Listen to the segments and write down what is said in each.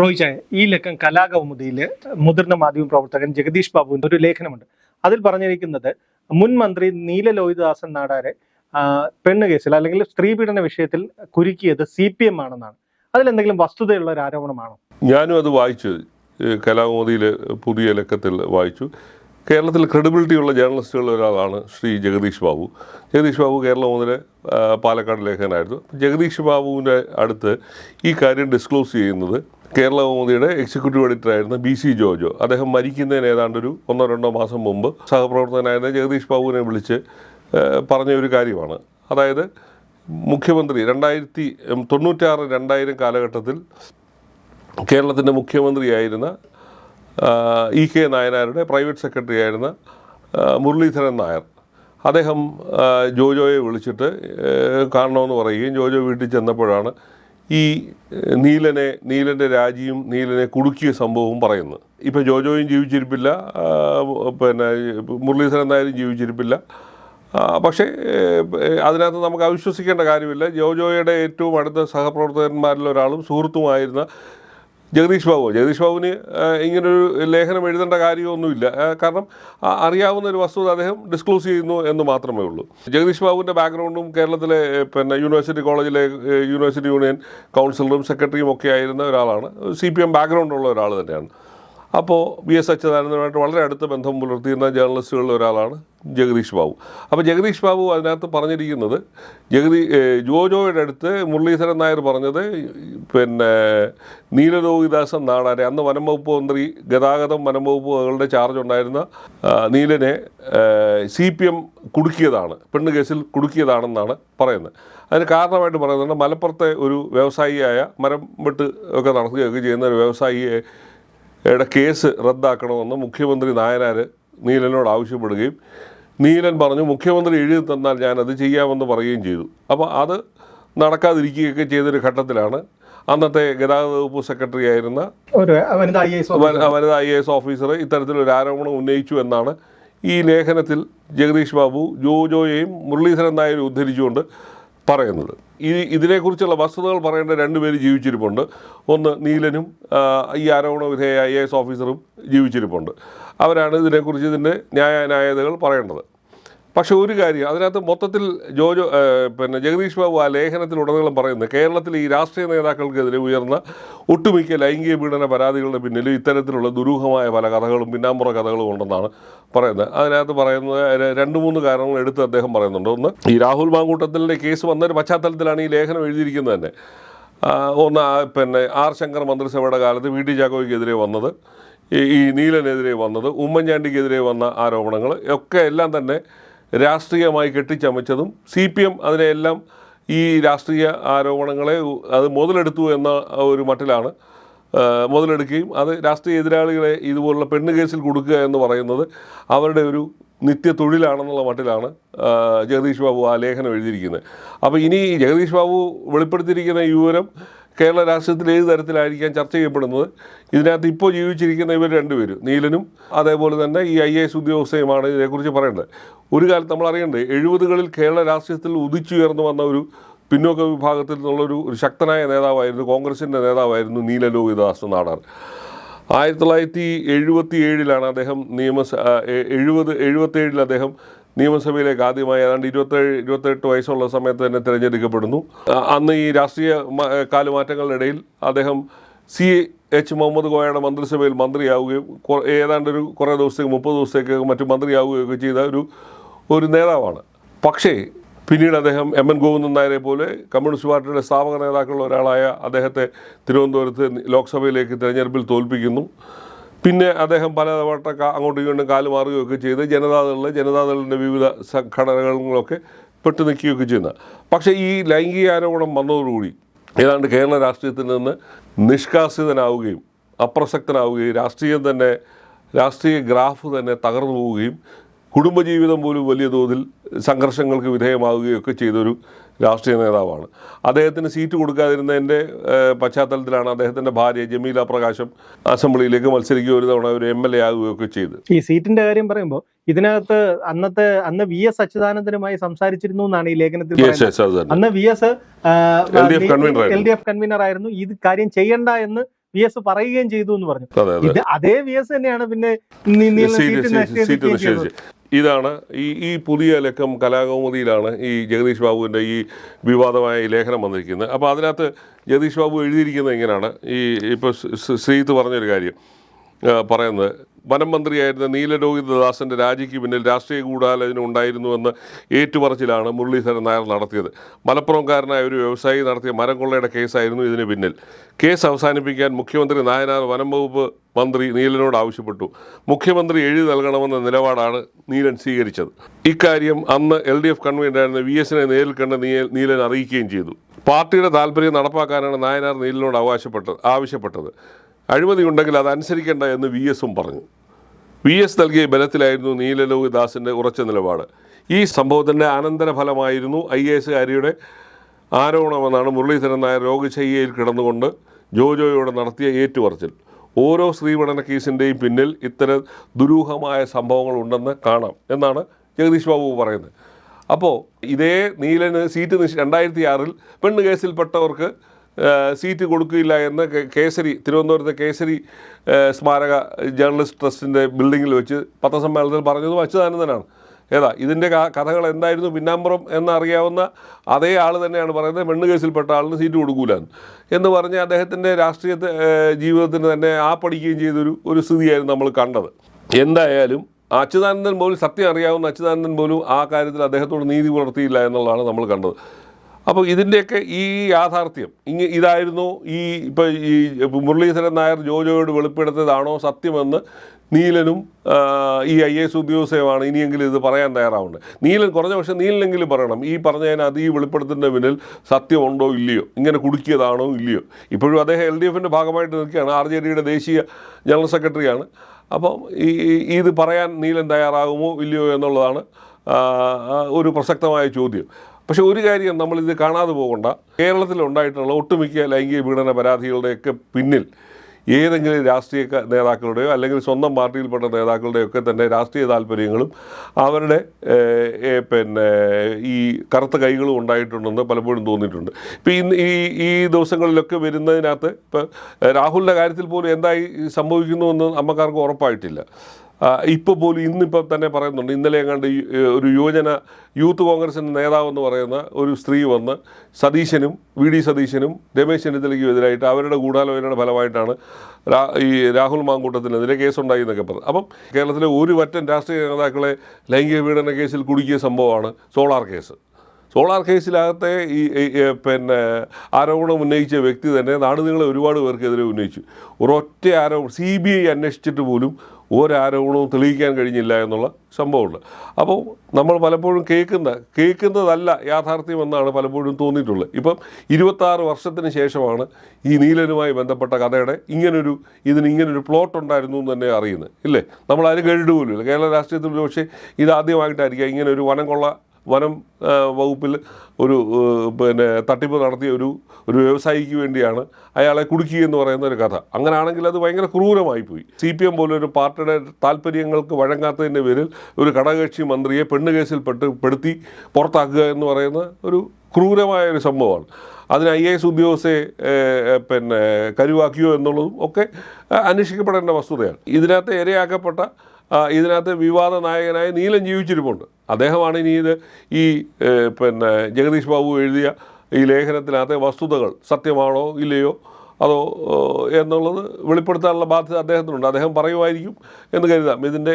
റോയിച്ചായ ഈ ലക്കം കലാകൗമുദിയിൽ മുതിർന്ന മാധ്യമ പ്രവർത്തകൻ ജഗദീഷ് ബാബുവിന്റെ ഒരു ലേഖനമുണ്ട്. അതിൽ പറഞ്ഞിരിക്കുന്നത് മുൻ മന്ത്രി നീല ലോഹിതദാസൻ നാടാരെ പെണ്ണ് കേസിൽ അല്ലെങ്കിൽ സ്ത്രീപീഡന വിഷയത്തിൽ കുരുക്കിയത് സി പി എം ആണെന്നാണ്. അതിലെന്തെങ്കിലും വസ്തുതയുള്ള ഒരു ആരോപണമാണോ? ഞാനും അത് വായിച്ചു. കലാകൗമുദിയിലെ പുതിയ ലക്കത്തിൽ വായിച്ചു. കേരളത്തിൽ ക്രെഡിബിലിറ്റി ഉള്ള ജേർണലിസ്റ്റുകളിൽ ഒരാളാണ് ശ്രീ ജഗദീഷ് ബാബു. ജഗദീഷ് ബാബു കേരളം മുതലെ പാലക്കാട് ലേഖകനായിരുന്നു. ജഗദീഷ് ബാബുവിന്റെ അടുത്ത് ഈ കാര്യം ഡിസ്ക്ലോസ് ചെയ്യുന്നത് കേരള മോദിയുടെ എക്സിക്യൂട്ടീവ് എഡിറ്ററായിരുന്ന ബി സി ജോജോ അദ്ദേഹം മരിക്കുന്നതിന് ഏതാണ്ട് ഒരു ഒന്നോ രണ്ടോ മാസം മുമ്പ് സഹപ്രവർത്തകനായിരുന്ന ജഗദീഷ് ബാബുവിനെ വിളിച്ച് പറഞ്ഞ ഒരു കാര്യമാണ്. അതായത് മുഖ്യമന്ത്രി രണ്ടായിരത്തി തൊണ്ണൂറ്റാറ് രണ്ടായിരം കാലഘട്ടത്തിൽ കേരളത്തിന്റെ മുഖ്യമന്ത്രിയായിരുന്ന ഇ കെ നായനാരുടെ പ്രൈവറ്റ് സെക്രട്ടറി ആയിരുന്ന മുരളീധരൻ നായർ. അദ്ദേഹം ജോജോയെ വിളിച്ചിട്ട് കാണണമെന്ന് പറയുകയും ജോജോ വീട്ടിൽ ചെന്നപ്പോഴാണ് ഈ നീലനെ നീലന്റെ രാജിയും നീലനെ കുടുക്കിയ സംഭവവും പറയുന്നത് ഇപ്പം ജോജോയും ജീവിച്ചിരിപ്പില്ല പിന്നെ മുരളീധരൻ നായരും ജീവിച്ചിരിപ്പില്ല. പക്ഷേ അതിനകത്ത് നമുക്ക് അവിശ്വസിക്കേണ്ട കാര്യമില്ല. ജോജോയുടെ ഏറ്റവും അടുത്ത സഹപ്രവർത്തകന്മാരിൽ ഒരാളും സുഹൃത്തുമായിരുന്ന ജഗദീഷ് ബാബു ജഗദീഷ് ബാബുവിന് ഇങ്ങനൊരു ലേഖനം എഴുതേണ്ട കാര്യമൊന്നുമില്ല. കാരണം അറിയാവുന്ന ഒരു വസ്തുത അദ്ദേഹം ഡിസ്ക്ലോസ് ചെയ്യുന്നു എന്ന് മാത്രമേ ഉള്ളൂ. ജഗദീഷ് ബാബുവിന്റെ ബാക്ക്ഗ്രൗണ്ടും കേരളത്തിലെ പിന്നെ യൂണിവേഴ്സിറ്റി കോളേജിലെ യൂണിവേഴ്സിറ്റി യൂണിയൻ കൗൺസിലറും സെക്രട്ടറിയും ഒക്കെ ആയിരുന്ന ഒരാളാണ്. സി പി എം ബാക്ക്ഗ്രൗണ്ടുള്ള ഒരാൾ തന്നെയാണ്. അപ്പോൾ വി എസ് അച്യുതാനന്ദനുമായിട്ട് വളരെ അടുത്ത ബന്ധം പുലർത്തിയിരുന്ന ജേർണലിസ്റ്റുകളിൽ ഒരാളാണ് ജഗദീഷ് ബാബു. അപ്പോൾ ജഗദീഷ് ബാബു അതിനകത്ത് പറഞ്ഞിരിക്കുന്നത് ജഗദീ ജോജോയുടെ അടുത്ത് മുരളീധരൻ നായർ പറഞ്ഞത് പിന്നെ നീലലോഹിദാസൻ നാടാരെ. അന്ന് വനം വകുപ്പ് മന്ത്രി ഗതാഗതം വനം വകുപ്പുകളുടെ ചാർജ് ഉണ്ടായിരുന്ന നീലനെ സി പി എം കുടുക്കിയതാണ്. പെണ്ണ് കേസിൽ കുടുക്കിയതാണെന്നാണ് പറയുന്നത്. അതിന് കാരണമായിട്ട് പറയുന്നത് മലപ്പുറത്തെ ഒരു വ്യവസായിയായ മരം വെട്ട് ഒക്കെ നടത്തുകയൊക്കെ ചെയ്യുന്ന ഒരു വ്യവസായിയെ യുടെ കേസ് റദ്ദാക്കണമെന്ന് മുഖ്യമന്ത്രി നായനാർ നീലനോട് ആവശ്യപ്പെടുകയും നീലൻ പറഞ്ഞു മുഖ്യമന്ത്രി എഴുതി തന്നാൽ ഞാനത് ചെയ്യാമെന്ന് പറയുകയും ചെയ്തു. അപ്പോൾ അത് നടക്കാതിരിക്കുകയൊക്കെ ചെയ്തൊരു ഘട്ടത്തിലാണ് അന്നത്തെ ഗതാഗത വകുപ്പ് സെക്രട്ടറി ആയിരുന്ന വനിത ഐ എ എസ് ഓഫീസർ ഇത്തരത്തിലൊരു ആരോപണം ഉന്നയിച്ചു എന്നാണ് ഈ ലേഖനത്തിൽ ജഗദീഷ് ബാബു ജോജോയെയും മുരളീധരൻ നായരും ഉദ്ധരിച്ചുകൊണ്ട് പറയുന്നത്. ഈ ഇതിനെക്കുറിച്ചുള്ള വസ്തുതകൾ പറയേണ്ട രണ്ടുപേര് ജീവിച്ചിരിപ്പുണ്ട്. ഒന്ന് നീലനും ഈ ആരോപണ വിധേയ ഐ എ എസ് ഓഫീസറും ജീവിച്ചിരിപ്പുണ്ട്. അവരാണ് ഇതിനെക്കുറിച്ച് ഇതിന്റെ ന്യായാന്യായതകൾ പറയേണ്ടത്. പക്ഷെ ഒരു കാര്യം അതിനകത്ത് മൊത്തത്തിൽ ജോജോ പിന്നെ ജഗദീഷ് ബാബു ആ ലേഖനത്തിൽ ഉടനീളം പറയുന്നത് കേരളത്തിലെ ഈ രാഷ്ട്രീയ നേതാക്കൾക്കെതിരെ ഉയർന്ന ഒട്ടുമിക്ക ലൈംഗിക പീഡന പരാതികളുടെ പിന്നിൽ ഇത്തരത്തിലുള്ള ദുരൂഹമായ പല കഥകളും പിന്നാമ്പുറ കഥകളും ഉണ്ടെന്നാണ് പറയുന്നത്. അതിനകത്ത് പറയുന്നത് രണ്ട് മൂന്ന് കാരണങ്ങൾ എടുത്ത് അദ്ദേഹം പറയുന്നുണ്ട്. ഒന്ന് ഈ രാഹുൽ മാങ്കൂട്ടത്തിന്റെ കേസ് വന്നൊരു പശ്ചാത്തലത്തിലാണ് ഈ ലേഖനം എഴുതിയിരിക്കുന്നത് തന്നെ. ഒന്ന് പിന്നെ ആർ ശങ്കർ മന്ത്രിസഭയുടെ കാലത്ത് വി ടി ചാക്കോയ്ക്കെതിരെ വന്നത് ഈ നീലനെതിരെ വന്നത് ഉമ്മൻചാണ്ടിക്കെതിരെ വന്ന ആരോപണങ്ങൾ ഒക്കെ എല്ലാം തന്നെ രാഷ്ട്രീയമായി കെട്ടിച്ചമച്ചതും സി പി എം അതിനെയെല്ലാം ഈ രാഷ്ട്രീയ ആരോപണങ്ങളെ അത് മുതലെടുത്തു എന്ന ഒരു മട്ടിലാണ് മുതലെടുക്കുകയും അത് രാഷ്ട്രീയ എതിരാളികളെ ഇതുപോലുള്ള പെണ്ണ് കേസിൽ കൊടുക്കുക എന്ന് പറയുന്നത് അവരുടെ ഒരു നിത്യ തൊഴിലാണെന്നുള്ള മട്ടിലാണ് ജഗദീഷ് ബാബു ആ ലേഖനം എഴുതിയിരിക്കുന്നത്. അപ്പോൾ ഇനി ജഗദീഷ് ബാബു വെളിപ്പെടുത്തിയിരിക്കുന്ന ഈ വിവരം കേരള രാഷ്ട്രീയത്തിൽ ഏത് തരത്തിലായിരിക്കാം ചർച്ച ചെയ്യപ്പെടുന്നത്? ഇതിനകത്ത് ഇപ്പോൾ ജീവിച്ചിരിക്കുന്ന ഇവർ രണ്ടുപേരും നീലനും അതേപോലെ തന്നെ ഈ ഐ എസ് ഉദ്യോഗസ്ഥയുമാണ് ഇതിനെക്കുറിച്ച് പറയേണ്ടത്. ഒരു കാലത്ത് നമ്മൾ അറിയേണ്ടത് എഴുപതുകളിൽ കേരള രാഷ്ട്രീയത്തിൽ ഉദിച്ചുയർന്നു വന്ന ഒരു പിന്നോക്ക വിഭാഗത്തിൽ നിന്നുള്ളൊരു ഒരു ശക്തനായ നേതാവായിരുന്നു കോൺഗ്രസിന്റെ നേതാവായിരുന്നു നീല ലോഹിദാസ് നാടാർ. ആയിരത്തി തൊള്ളായിരത്തി എഴുപത്തി ഏഴിലാണ് അദ്ദേഹം നിയമസ എഴുപത് എഴുപത്തേഴിൽ അദ്ദേഹം നിയമസഭയിലേക്ക് ആദ്യമായി ഏതാണ്ട് ഇരുപത്തേഴ് ഇരുപത്തെട്ട് വയസ്സുള്ള സമയത്ത് തന്നെ തിരഞ്ഞെടുക്കപ്പെടുന്നു. അന്ന് ഈ രാഷ്ട്രീയ ഇടയിൽ അദ്ദേഹം സി എച്ച് മുഹമ്മദ് കോയയുടെ മന്ത്രിസഭയിൽ മന്ത്രിയാവുകയും ഏതാണ്ട് ഒരു കുറേ ദിവസത്തേക്ക് മുപ്പത് ദിവസത്തേക്ക് മറ്റു മന്ത്രിയാവുകയൊക്കെ ചെയ്ത ഒരു ഒരു നേതാവാണ്. പക്ഷേ പിന്നീട് അദ്ദേഹം എം എൻ ഗോവിന്ദൻ നായരെ പോലെ കമ്മ്യൂണിസ്റ്റ് പാർട്ടിയുടെ സ്ഥാപക നേതാക്കളിൽ ഒരാളായ അദ്ദേഹത്തെ തിരുവനന്തപുരത്ത് ലോക്സഭയിലേക്ക് തിരഞ്ഞെടുപ്പിൽ തോൽപ്പിക്കുന്നു. പിന്നെ അദ്ദേഹം പലതവണ കാ- അങ്ങോട്ടും ഇങ്ങോട്ടും കാലുമാറുകയൊക്കെ ചെയ്ത് ജനതാദളിലെ ജനതാദളിന്റെ വിവിധ സംഘടനകളിലൊക്കെ പെട്ടു നിൽക്കുകയൊക്കെ ചെയ്യുന്ന. പക്ഷേ ഈ ലൈംഗിക ആരോപണം വന്നതോടുകൂടി ഏതാണ്ട് കേരള രാഷ്ട്രീയത്തിൽ നിന്ന് നിഷ്കാസിതനാവുകയും അപ്രസക്തനാവുകയും രാഷ്ട്രീയം തന്നെ രാഷ്ട്രീയ ഗ്രാഫ് തന്നെ തകർന്നു പോവുകയും കുടുംബജീവിതം പോലും വലിയ തോതിൽ സംഘർഷങ്ങൾക്ക് വിധേയമാവുകയൊക്കെ ചെയ്തൊരു രാഷ്ട്രീയ നേതാവാണ്. അദ്ദേഹത്തിന് സീറ്റ് കൊടുക്കാതിരുന്നതിന്റെ പശ്ചാത്തലത്തിലാണ് അദ്ദേഹത്തിന്റെ ഭാര്യ ജമീല പ്രകാശം അസംബ്ലിയിലേക്ക് മത്സരിക്കുക ഒരു തവണ ഒരു എം എൽ എ ആകുകയൊക്കെ ചെയ്ത് ഈ സീറ്റിന്റെ കാര്യം പറയുമ്പോൾ ഇതിനകത്ത് അന്നത്തെ അന്ന് വി എസ് അച്യുതാനന്ദനുമായി സംസാരിച്ചിരുന്നു എന്നാണ് ഈ ലേഖനത്തിൽ അന്ന് V S. L D F convener ആയിരുന്നു. ഇത് കാര്യം ചെയ്യണ്ട എന്ന് വി എസ് പറയുകയും ചെയ്തു എന്ന് പറഞ്ഞു. ഇത് അതേ വി എസ് തന്നെയാണ് പിന്നെ ഇതാണ് ഈ ഈ പുതിയ ലക്കം കലാകൗമുദിയിലാണ് ഈ ജഗദീഷ് ബാബുവിന്റെ ഈ വിവാദമായ ലേഖനം വന്നിരിക്കുന്നത്. അപ്പോൾ അതിനകത്ത് ജഗദീഷ് ബാബു എഴുതിയിരിക്കുന്നത് ഇങ്ങനെയാണ് ഈ ഇപ്പോൾ ശ്രീത്ത് പറഞ്ഞൊരു കാര്യം പറയുന്നത് വനം മന്ത്രിയായിരുന്ന നീലരോഹിതദാസന്റെ രാജിക്ക് പിന്നിൽ രാഷ്ട്രീയ ഗൂഢാലോചന ഉണ്ടായിരുന്നുവെന്ന് ഏറ്റുപറച്ചിലാണ് മുരളീധരൻ നായർ നടത്തിയത്. മലപ്പുറംകാരനായ ഒരു വ്യവസായി നടത്തിയ മരം കൊള്ളയുടെ കേസായിരുന്നു ഇതിന് പിന്നിൽ. കേസ് അവസാനിപ്പിക്കാൻ മുഖ്യമന്ത്രി നായനാർ വനം വകുപ്പ് മന്ത്രി നീലനോട് ആവശ്യപ്പെട്ടു. മുഖ്യമന്ത്രി എഴുതി നൽകണമെന്ന നിലപാടാണ് നീലൻ സ്വീകരിച്ചത്. ഇക്കാര്യം അന്ന് എൽ ഡി എഫ് കൺവീനറായിരുന്ന വി എസിനെ നേരിൽ കണ്ട് നീലൻ അറിയിക്കുകയും ചെയ്തു. പാർട്ടിയുടെ താല്പര്യം നടപ്പാക്കാനാണ് നായനാർ നീലനോട് അവകാശപ്പെട്ടത് ആവശ്യപ്പെട്ടത്. അഴിമതി ഉണ്ടെങ്കിൽ അത് അനുസരിക്കേണ്ട എന്ന് വി എസും പറഞ്ഞു. വി എസ് നൽകിയ ബലത്തിലായിരുന്നു നീലലോഹിദാസിന്റെ ഉറച്ച നിലപാട്. ഈ സംഭവത്തിന്റെ അനന്തരഫലമായിരുന്നു ഐ എ എസുകാരിയുടെ ആരോപണമെന്നാണ് മുരളീധരൻ നായർ രോഗശയ്യയിൽ കിടന്നുകൊണ്ട് ജോജോയോട് നടത്തിയ ഏറ്റുപറച്ചിൽ. ഓരോ സ്ത്രീപഠന കേസിന്റെയും പിന്നിൽ ഇത്തരം ദുരൂഹമായ സംഭവങ്ങൾ ഉണ്ടെന്ന് കാണാം എന്നാണ് ജഗദീഷ് ബാബു പറയുന്നത്. അപ്പോൾ ഇതേ നീലന് സീറ്റ് നിഷ് രണ്ടായിരത്തി ആറിൽ പെണ്ണ് കേസിൽപ്പെട്ടവർക്ക് സീറ്റ് കൊടുക്കില്ല എന്ന് കേസരി തിരുവനന്തപുരത്തെ കേസരി സ്മാരക ജേർണലിസ്റ്റ് ട്രസ്റ്റിന്റെ ബിൽഡിങ്ങിൽ വെച്ച് പത്രസമ്മേളനത്തിൽ പറഞ്ഞതും അച്യുതാനന്ദനാണ്. ഏതാ ഇതിന്റെ കഥകൾ എന്തായിരുന്നു? പിന്നാമ്പുറം എന്നറിയാവുന്ന അതേ ആൾ തന്നെയാണ് പറയുന്നത്. പെണ്ണ് കേസിൽപ്പെട്ട ആളിന് സീറ്റ് കൊടുക്കൂല എന്ന് എന്ന് പറഞ്ഞ് അദ്ദേഹത്തിന്റെ രാഷ്ട്രീയ ജീവിതത്തിന് തന്നെ ആ പഠിക്കുകയും ചെയ്തൊരു ഒരു സ്ഥിതിയായിരുന്നു നമ്മൾ കണ്ടത്. എന്തായാലും അച്യുതാനന്ദൻ പോലും സത്യം അറിയാവുന്ന അച്യുതാനന്ദൻ പോലും ആ കാര്യത്തിൽ അദ്ദേഹത്തോട് നീതി പുലർത്തിയില്ല എന്നുള്ളതാണ് നമ്മൾ കണ്ടത്. അപ്പോൾ ഇതിന്റെയൊക്കെ ഈ യാഥാർത്ഥ്യം ഇങ്ങ ഇതായിരുന്നു ഈ ഇപ്പോൾ ഈ മുരളീധരൻ നായർ ജോജോയോട് വെളിപ്പെടുത്തിയതാണോ സത്യമെന്ന് നീലനും ഈ ഐ എസ് ഉദ്യോഗസ്ഥയുമാണ് ഇനിയെങ്കിലും ഇത് പറയാൻ തയ്യാറാവുന്നത്. നീലൻ കുറഞ്ഞ പക്ഷേ നീലനെങ്കിലും പറയണം. ഈ പറഞ്ഞതിന് അത് ഈ വെളിപ്പെടുത്തുന്നതിന്റെ പിന്നിൽ സത്യമുണ്ടോ ഇല്ലയോ? ഇങ്ങനെ കുടുക്കിയതാണോ ഇല്ലയോ? ഇപ്പോഴും അദ്ദേഹം എൽ ഡി എഫിന്റെ ഭാഗമായിട്ട് നിൽക്കുകയാണ്. ആർ ജെ ഡിയുടെ ദേശീയ ജനറൽ സെക്രട്ടറിയാണ്. അപ്പം ഈ ഇത് പറയാൻ നീലൻ തയ്യാറാകുമോ ഇല്ലയോ എന്നുള്ളതാണ് ഒരു പ്രസക്തമായ ചോദ്യം. പക്ഷേ ഒരു കാര്യം നമ്മളിത് കാണാതെ പോകണ്ട. കേരളത്തിലുണ്ടായിട്ടുള്ള ഒട്ടുമിക്ക ലൈംഗിക പീഡന പരാതികളുടെയൊക്കെ പിന്നിൽ ഏതെങ്കിലും രാഷ്ട്രീയ നേതാക്കളുടെയോ അല്ലെങ്കിൽ സ്വന്തം പാർട്ടിയിൽപ്പെട്ട നേതാക്കളുടെയോ ഒക്കെ തന്നെ രാഷ്ട്രീയ താല്പര്യങ്ങളും അവരുടെ പിന്നെ ഈ കറുത്ത കൈകളും ഉണ്ടായിട്ടുണ്ടെന്ന് പലപ്പോഴും തോന്നിയിട്ടുണ്ട്. ഇപ്പോൾ ഇന്ന് ഈ ഈ ദിവസങ്ങളിലൊക്കെ വരുന്നതിനകത്ത് ഇപ്പോൾ രാഹുലിന്റെ കാര്യത്തിൽ പോലും എന്തായി സംഭവിക്കുന്നു എന്ന് നമുക്കാർക്കും ഉറപ്പായിട്ടില്ല. ഇപ്പോൾ പോലും ഇന്നിപ്പോൾ തന്നെ പറയുന്നുണ്ട്. ഇന്നലെ എങ്ങാണ്ട് ഒരു യുവജന യൂത്ത് കോൺഗ്രസിന്റെ നേതാവെന്ന് പറയുന്ന ഒരു സ്ത്രീ വന്ന് സതീശനും വി ഡി സതീശനും രമേശ് ചെന്നിത്തലയ്ക്കും എതിരായിട്ട് അവരുടെ ഗൂഢാലോചനയുടെ ഫലമായിട്ടാണ് ഈ രാഹുൽ മാങ്കൂട്ടത്തിനെതിരെ കേസുണ്ടായി എന്നൊക്കെ പറഞ്ഞത് അപ്പം കേരളത്തിലെ ഒരു വറ്റൻ രാഷ്ട്രീയ നേതാക്കളെ ലൈംഗിക പീഡന കേസിൽ കുടുക്കിയ സംഭവമാണ് സോളാർ കേസ്. സോളാർ കേസിലകത്തെ ഈ പിന്നെ ആരോപണം ഉന്നയിച്ച വ്യക്തി തന്നെ നാടുനീളെ ഒരുപാട് പേർക്കെതിരെ ഉന്നയിച്ചു. ഒരൊറ്റ ആരോപണം സി ബി ഐ അന്വേഷിച്ചിട്ട് പോലും ഒരാരോപണവും തെളിയിക്കാൻ കഴിഞ്ഞില്ല എന്നുള്ള സംഭവമുണ്ട്. അപ്പോൾ നമ്മൾ പലപ്പോഴും കേൾക്കുന്ന കേൾക്കുന്നതല്ല യാഥാർത്ഥ്യമെന്നാണ് പലപ്പോഴും തോന്നിയിട്ടുള്ളത്. ഇപ്പം ഇരുപത്താറ് വർഷത്തിന് ശേഷമാണ് ഈ നീലനുമായി ബന്ധപ്പെട്ട കഥയുടെ ഇങ്ങനൊരു ഇതിന് ഇങ്ങനൊരു പ്ലോട്ട് ഉണ്ടായിരുന്നു എന്ന് തന്നെ അറിയുന്നത്. ഇല്ലേ? നമ്മളാരും കേട്ടിട്ട് പോലുമില്ല. കേരള രാഷ്ട്രീയത്തിൽ പക്ഷേ ഇതാദ്യമായിട്ടായിരിക്കാം ഇങ്ങനെ ഒരു വനം കൊള്ള വനം വകുപ്പിൽ ഒരു പിന്നെ തട്ടിപ്പ് നടത്തിയ ഒരു ഒരു വ്യവസായിക്ക് വേണ്ടിയാണ് അയാളെ കുടുക്കി എന്ന് പറയുന്ന ഒരു കഥ. അങ്ങനെയാണെങ്കിൽ അത് ഭയങ്കര ക്രൂരമായി പോയി. സി പി എം പോലൊരു പാർട്ടിയുടെ താല്പര്യങ്ങൾക്ക് വഴങ്ങാത്തതിന്റെ പേരിൽ ഒരു ഘടകകക്ഷി മന്ത്രിയെ പെണ്ണ് കേസിൽ പെട്ട് പെടുത്തി പുറത്താക്കുക എന്ന് പറയുന്ന ഒരു ക്രൂരമായ ഒരു സംഭവമാണ്. അതിന് ഐ എ എസ് ഉദ്യോഗസ്ഥയെ പിന്നെ കരുവാക്കിയോ എന്നുള്ളതും ഒക്കെ അന്വേഷിക്കപ്പെടേണ്ട വസ്തുതയാണ്. ഇതിനകത്ത് ഇരയാക്കപ്പെട്ട ഇതിനകത്ത് വിവാദ നായകനായ നീലൻ ജീവിച്ചിരിപ്പുണ്ട്. അദ്ദേഹമാണ് ഇനി ഇത് ഈ പിന്നെ ജഗദീഷ് ബാബു എഴുതിയ ഈ ലേഖനത്തിനകത്തെ വസ്തുതകൾ സത്യമാണോ ഇല്ലയോ അതോ എന്നുള്ളത് വെളിപ്പെടുത്താനുള്ള ബാധ്യത അദ്ദേഹത്തിനുണ്ട്. അദ്ദേഹം പറയുമായിരിക്കും എന്ന് കരുതാം. ഇതിന്റെ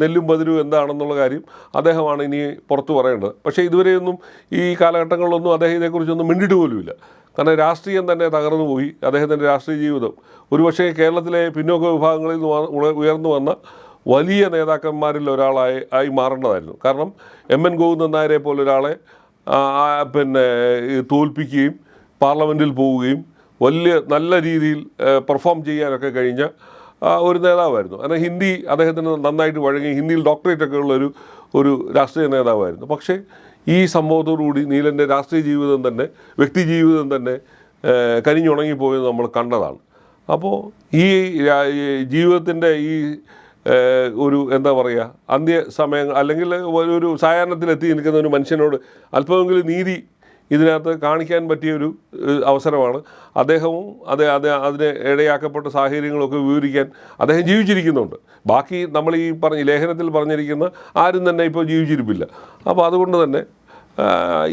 നെല്ലും പതിരും എന്താണെന്നുള്ള കാര്യം അദ്ദേഹമാണ് ഇനി പുറത്തു പറയേണ്ടത്. പക്ഷേ ഇതുവരെയൊന്നും ഈ കാലഘട്ടങ്ങളിലൊന്നും അദ്ദേഹം ഇതേക്കുറിച്ചൊന്നും മിണ്ടിട്ട് പോലുമില്ല. കാരണം രാഷ്ട്രീയം തന്നെ തകർന്നു പോയി. അദ്ദേഹത്തിന്റെ രാഷ്ട്രീയ ജീവിതം ഒരുപക്ഷേ കേരളത്തിലെ പിന്നോക്ക വിഭാഗങ്ങളിൽ നിന്ന് ഉയർന്നു വന്ന വലിയ നേതാക്കന്മാരിൽ ഒരാളായി ആയി മാറേണ്ടതായിരുന്നു. കാരണം എം എൻ ഗോവിന്ദൻ നായരെ പോലെ ഒരാളെ പിന്നെ തോൽപ്പിക്കുകയും പാർലമെന്റിൽ പോവുകയും വലിയ നല്ല രീതിയിൽ പെർഫോം ചെയ്യാനൊക്കെ കഴിഞ്ഞ ഒരു നേതാവായിരുന്നു. കാരണം ഹിന്ദി അദ്ദേഹത്തിന് നന്നായിട്ട് വഴങ്ങി ഹിന്ദിയിൽ ഡോക്ടറേറ്റ് ഒക്കെ ഉള്ള ഒരു ഒരു രാഷ്ട്രീയ നേതാവായിരുന്നു. പക്ഷേ ഈ സംഭവത്തോടുകൂടി നീലന്റെ രാഷ്ട്രീയ ജീവിതം തന്നെ വ്യക്തി ജീവിതം തന്നെ കരിഞ്ഞുണങ്ങിപ്പോയെന്ന് നമ്മൾ കണ്ടതാണ്. അപ്പോൾ ഈ ജീവിതത്തിന്റെ ഈ ഒരു എന്താ പറയുക അന്ത്യ സമയം അല്ലെങ്കിൽ ഒരു സായാഹ്നത്തിലെത്തി നിൽക്കുന്ന ഒരു മനുഷ്യനോട് അല്പമെങ്കിലും നീതി ഇതിനകത്ത് കാണിക്കാൻ പറ്റിയ ഒരു അവസരമാണ്. അദ്ദേഹവും അത് അത് അതിന് ഇടയാക്കപ്പെട്ട സാഹചര്യങ്ങളൊക്കെ വിവരിക്കാൻ അദ്ദേഹം ജീവിച്ചിരിക്കുന്നുണ്ട്. ബാക്കി നമ്മൾ ഈ പറഞ്ഞ ലേഖനത്തിൽ പറഞ്ഞിരിക്കുന്ന ആരും തന്നെ ഇപ്പോൾ ജീവിച്ചിരിപ്പില്ല. അപ്പോൾ അതുകൊണ്ട് തന്നെ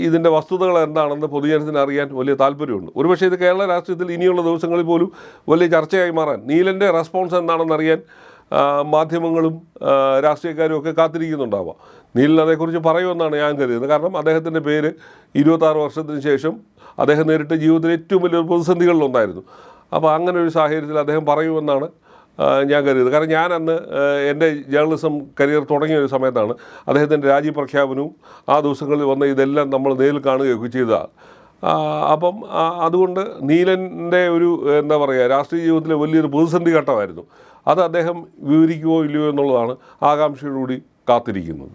ഇതിന്റെ വസ്തുതകൾ എന്താണെന്ന് പൊതുജനത്തിന് അറിയാൻ വലിയ താല്പര്യമുണ്ട്. ഒരുപക്ഷേ ഇത് കേരള രാഷ്ട്രീയത്തിൽ ഇനിയുള്ള ദിവസങ്ങളിൽ പോലും വലിയ ചർച്ചയായി മാറാൻ നീലന്റെ റെസ്പോൺസ് എന്താണെന്ന് അറിയാൻ മാധ്യമങ്ങളും രാഷ്ട്രീയക്കാരും ഒക്കെ കാത്തിരിക്കുന്നുണ്ടാവാം. നീലിന് അതേക്കുറിച്ച് പറയുമെന്നാണ് ഞാൻ കരുതുന്നത്. കാരണം അദ്ദേഹത്തിന്റെ പേര് ഇരുപത്താറ് വർഷത്തിന് ശേഷം അദ്ദേഹം നേരിട്ട് ജീവിതത്തിലെ ഏറ്റവും വലിയ പ്രതിസന്ധികളിലൊന്നായിരുന്നു. അപ്പോൾ അങ്ങനെ ഒരു സാഹചര്യത്തിൽ അദ്ദേഹം പറയുമെന്നാണ് ഞാൻ കരുതുന്നത്. കാരണം ഞാൻ അന്ന് എന്റെ ജേർണലിസം കരിയർ തുടങ്ങിയ ഒരു സമയത്താണ് അദ്ദേഹത്തിന്റെ രാജി പ്രഖ്യാപനവും ആ ദിവസങ്ങളിൽ വന്ന ഇതെല്ലാം നമ്മൾ നേരിൽ കാണുകയൊക്കെ ചെയ്തതാണ്. അപ്പം അതുകൊണ്ട് നീലന്റെ ഒരു എന്താ പറയുക രാഷ്ട്രീയ ജീവിതത്തിലെ വലിയൊരു പ്രതിസന്ധി ഘട്ടമായിരുന്നു. അത് അദ്ദേഹം വിവരിക്കുമോ ഇല്ലയോ എന്നുള്ളതാണ് ആകാംക്ഷയോടുകൂടി കാത്തിരിക്കുന്നത്.